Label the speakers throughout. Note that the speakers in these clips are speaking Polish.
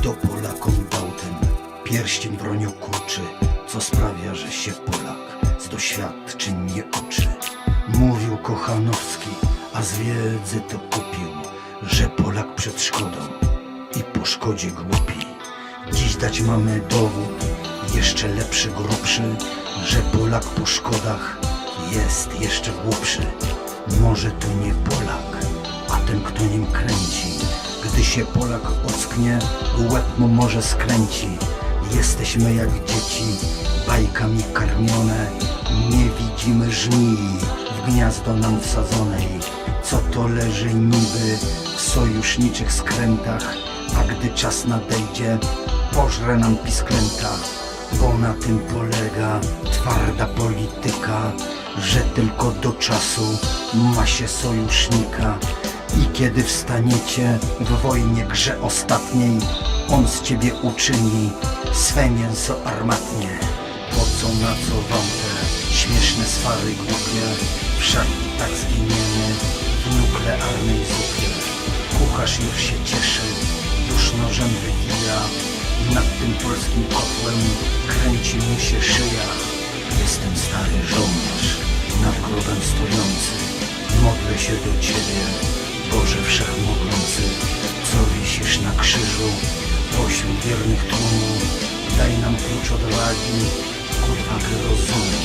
Speaker 1: dopo la contauten pierścień broniokurczy, co sprawia, że się Polak z doświadczeń nie uczy? Mówił Kochanowski, a z wiedzy to kupił, że Polak przed szkodą i po szkodzie głupi. Dziś dać mamy dowód, jeszcze lepszy, grubszy, że Polak po szkodach jest jeszcze głupszy. Może to nie Polak, a ten kto nim kręci. Gdy się Polak ocknie, łeb mu może skręci. Jesteśmy jak dzieci, bajkami karmione. Nie widzimy żmii w gniazdo nam wsadzonej. Co to leży niby w sojuszniczych skrętach, a gdy czas nadejdzie, pożre nam pisklęta. Bo na tym polega twarda polityka, że tylko do czasu ma się sojusznika. I kiedy wstaniecie w wojnie grze ostatniej, on z ciebie uczyni swe mięso armatnie. Po co na co wam te śmieszne swary głupie? Wszak i tak zginiemy w nuklearnej zupie. Kucharz już się cieszy, już nożem wygija. Nad tym polskim kotłem kręci mu się szyja. Jestem stary żołnierz, nad grobem stojący. Modlę się do Ciebie, Boże Wszechmogący, co wisisz na krzyżu, pośród wiernych tłumu. Daj nam klucz odwagi, odwagę rozumu.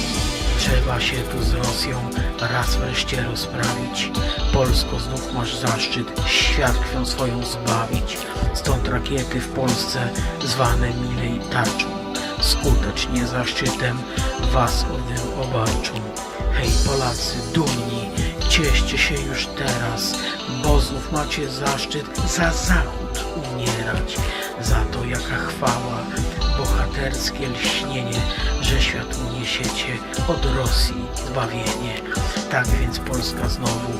Speaker 2: Trzeba się tu z Rosją raz wreszcie rozprawić. Polsko znów masz zaszczyt świat krwią swoją zbawić. Stąd rakiety w Polsce zwane milej tarczą. Skutecznie zaszczytem was obarczą. Hej Polacy dumni, cieszcie się już teraz, bo znów macie zaszczyt za Zachód umierać. Za to jaka chwała, bohaterskie lśnienie, że światu niesiecie od Rosji zbawienie. Tak więc Polska znowu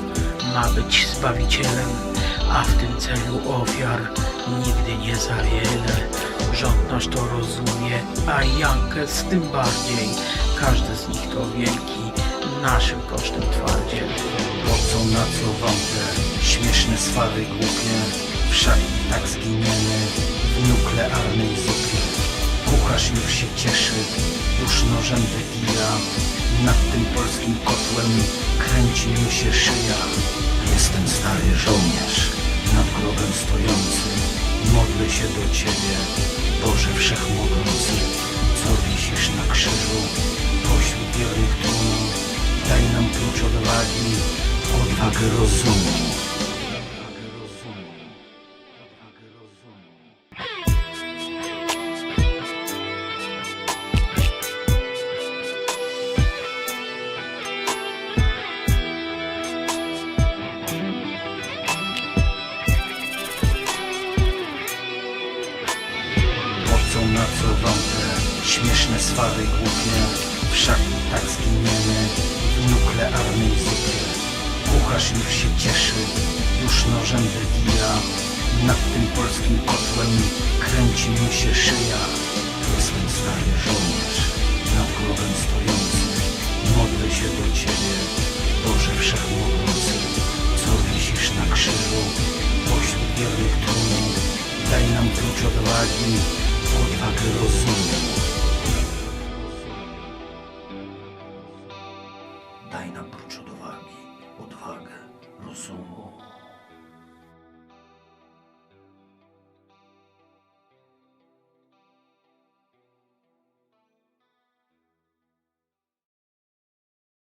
Speaker 2: ma być zbawicielem, a w tym celu ofiar nigdy nie za wiele. Rząd nasz to rozumie, a Jankes tym bardziej. Każdy z nich to wielki, naszym kosztem twardziel.
Speaker 1: Swary głupie? Wszak tak zginiemy w nuklearnej zupie. Kucharz już się cieszy, już nożem wygija. Nad tym polskim kotłem kręci mu się szyja. Jestem stary żołnierz, nad grobem stojący. Modlę się do Ciebie, Boże Wszechmogący, co wisisz na krzyżu, pośród wiernych tłumu. Daj nam klucz odwagi, odwagę rozumu. Na co te śmieszne swary głupie? Wszak tak zginiemy w nuklearnej zupie. Kucharz już się cieszy, już nożem wywija. Nad tym polskim kotłem kręci mu się szyja. Jestem stary żołnierz, nad grobem stojący. Modlę się do Ciebie, Boże Wszechmogący, co wisisz na krzyżu, pośród wiernych tłumu. Daj nam klucz odwagę rozumu. Daj nam prócz odwagi odwagę rozumu.